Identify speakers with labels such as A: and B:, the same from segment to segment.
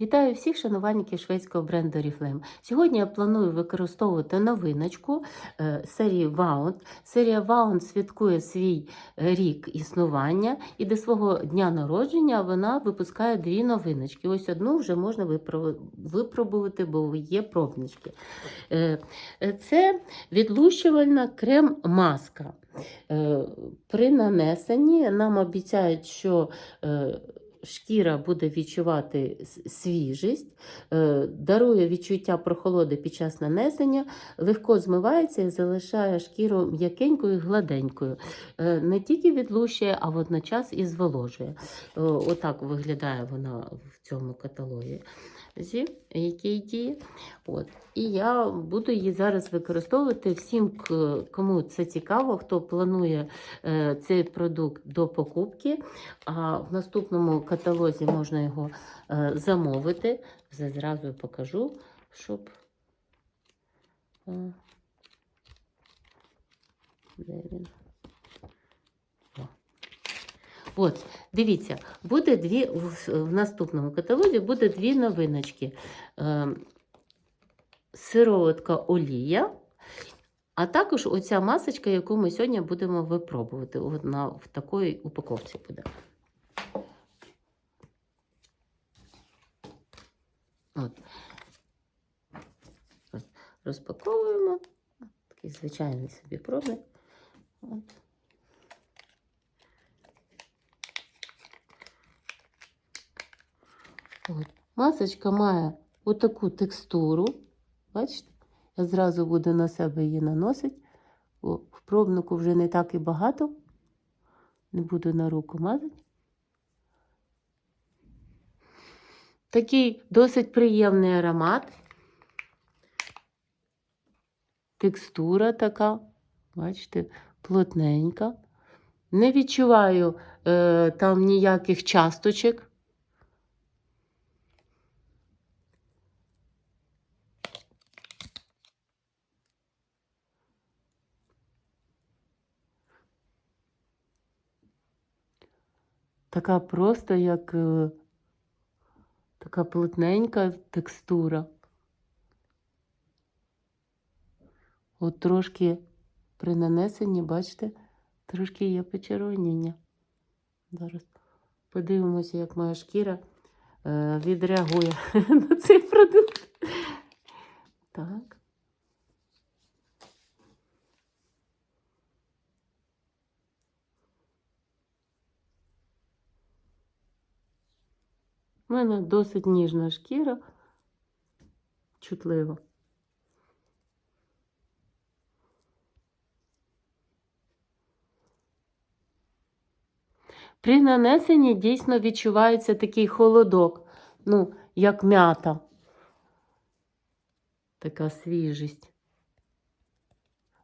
A: Вітаю всіх шанувальників шведського бренду Oriflame. Сьогодні я планую використовувати новиночку е, серії Wound. Серія Wound святкує свій е, рік існування, і до свого дня народження вона випускає дві новиночки. Ось одну вже можна випробувати, бо є пробнички. Е, Це відлущувальна крем-маска. При нанесенні нам обіцяють, що шкіра буде відчувати свіжість, е, дарує відчуття прохолоди під час нанесення, легко змивається і залишає шкіру м'якенькою гладенькою. Е, Не тільки відлущує, а водночас і зволожує. Е, Отак виглядає вона в цьому каталозі, діє. От. І я буду її зараз використовувати всім, кому це цікаво, хто планує е, цей продукт до покупки. А в наступному каталозі можна його е, замовити. Зразу покажу, щоб. е, Де він? От, дивіться, буде дві в, наступному каталозі буде дві новиночки. Е, сироватка олія. А також оця масочка, яку ми сьогодні будемо випробувати. От на, в такій упаковці буде. От. Ось Розпаковуємо. Такий звичайний собі пробник. От. От. Масочка має отаку текстуру. Бачите? Я зразу буду на себе її наносити. В пробнику вже не так і багато. Не буду на руку мазати. Такий досить приємний аромат. Текстура така, бачите, плотненька. Не відчуваю е, там ніяких часточок. Така просто як е, така плотненька текстура. От трошки при нанесенні, бачите, трошки є почервоніння. Зараз подивимося, як моя шкіра е, відреагує на цей продукт. Так. У мене досить ніжна шкіра, чутлива. При нанесенні дійсно відчувається такий холодок, ну, як м'ята. Така свіжість.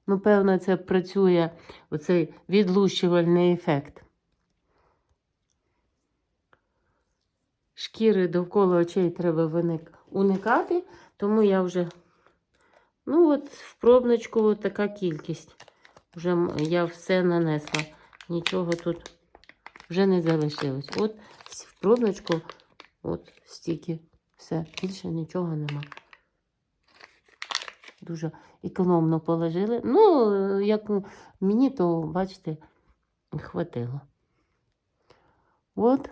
A: Ну, певно, це працює оцей відлущувальний ефект. Шкіри довкола очей треба уникати, тому я вже, ну от в пробничку от така кількість. Вже я все нанесла. Нічого тут вже не залишилось. От в пробничку, от стільки. Все, більше нічого нема. Дуже економно положили. Ну, як мені, то, бачите, хватило. От.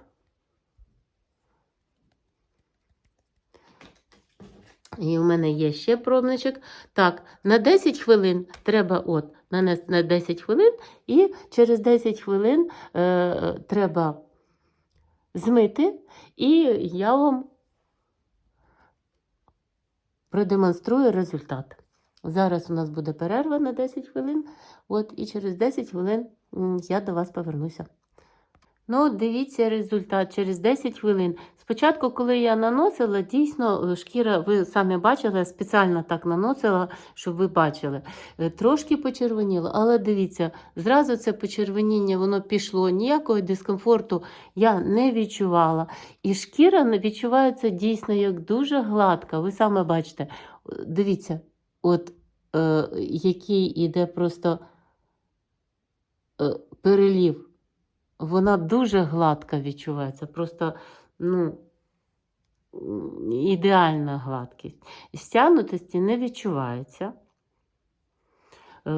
A: І в мене є ще пробничок. Так, на 10 хвилин треба от, нанести на 10 хвилин, і через 10 хвилин е, треба змити, і я вам продемонструю результат. Зараз у нас буде перерва на 10 хвилин, от, і через 10 хвилин я до вас повернуся. Ну, дивіться результат через 10 хвилин. Спочатку, коли я наносила, дійсно е, шкіра, ви самі бачили, спеціально так наносила, щоб ви бачили. Е, Трошки почервоніло, але дивіться, зразу це почервоніння воно пішло, ніякого дискомфорту я не відчувала. І шкіра відчувається дійсно як дуже гладка. Ви саме бачите. Е, Дивіться, от е, який іде просто е, перелів. Вона дуже гладка відчувається. Просто, ну, ідеальна гладкість. Стягнутості не відчувається. Е,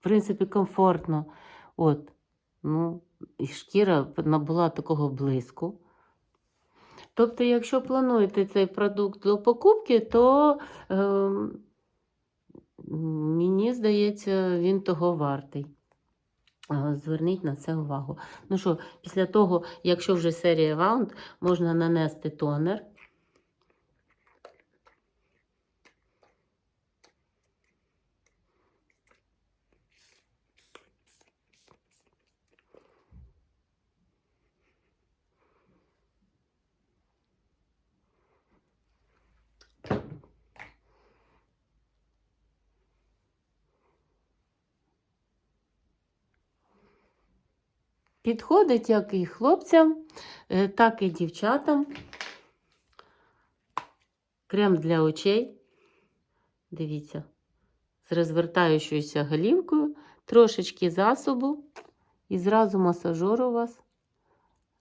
A: В принципі, комфортно. От, ну, і шкіра набула такого блиску. Тобто, якщо плануєте цей продукт до покупки, то е, мені здається, він того вартий. Е, Зверніть на це увагу. Ну що, після того, якщо вже серія раунд, можна нанести тонер. Підходить як і хлопцям, е, так і дівчатам. Крем для очей. Дивіться, з розвертаючою голівкою, трошечки засобу і зразу масажер у вас.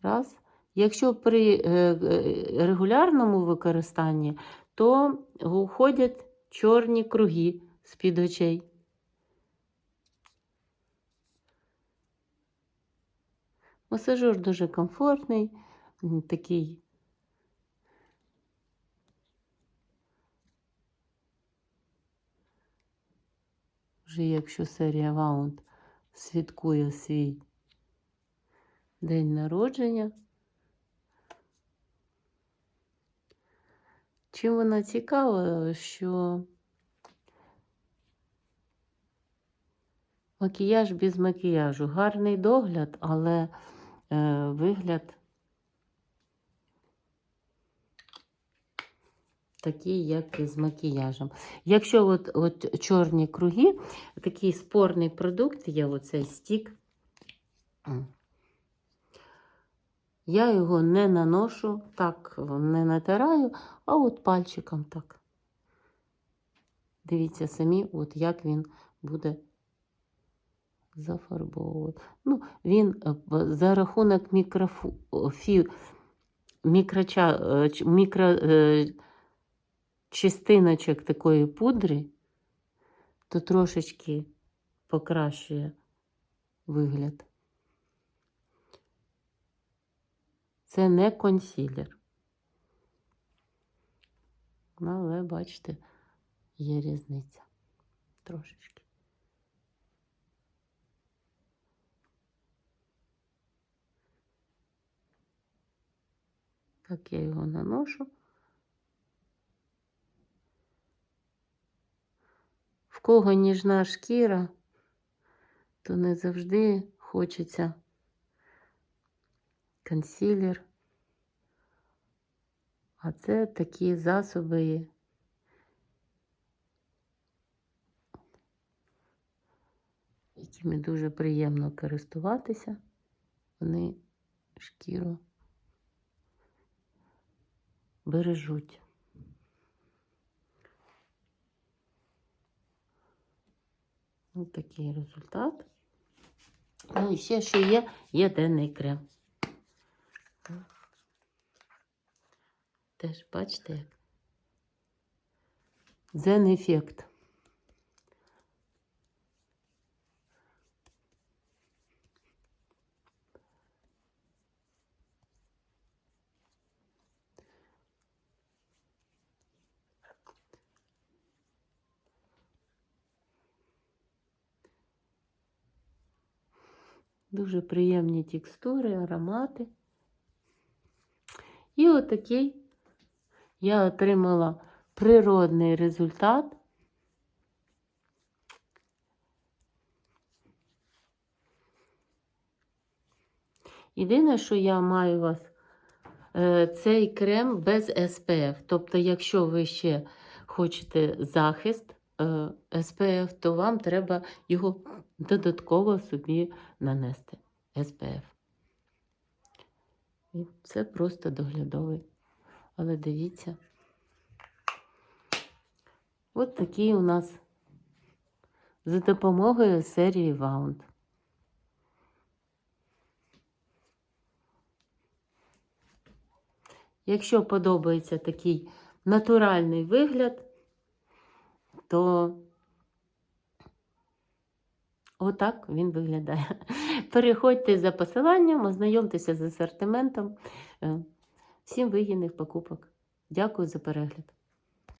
A: Раз. Якщо при е, е, регулярному використанні, то уходять чорні круги з-під очей. Масажер дуже комфортний, такий. Вже якщо серія Ваунд святкує свій день народження. Чим вона цікава, що макіяж без макіяжу. Гарний догляд, але вигляд такий, як і з макіяжем. Якщо от, от чорні круги, такий спорний продукт є оцей стік. Я його не наношу, так не натираю, а от пальчиком так. Дивіться самі, от як він буде зафарбовувати. Ну, він е, за рахунок мікрофу, фі, мікроча, е, мікро, е, такої пудри, то трошечки покращує вигляд. Це не консілер. Ну, Але, бачите, є різниця трошечки. Так я його наношу. В кого ніжна шкіра, то не завжди хочеться консилер. А це такі засоби, якими дуже приємно користуватися. Вони шкіру бережуть. Ось такий результат. Ну і ще що є, є денний крем. Теж бачите як? Дзен ефект. Дуже приємні текстури, аромати. І отакий я отримала природний результат. Єдине, що я маю вас, е, цей крем без SPF. Тобто, якщо ви ще хочете захист е, SPF, то вам треба його додатково собі нанести SPF. І це просто доглядовий. Але дивіться. От такий у нас за допомогою серії Wound. Якщо подобається такий натуральний вигляд, то отак він виглядає. Переходьте за посиланням, ознайомтеся з асортиментом. Е, Всім вигідних покупок. Дякую за перегляд.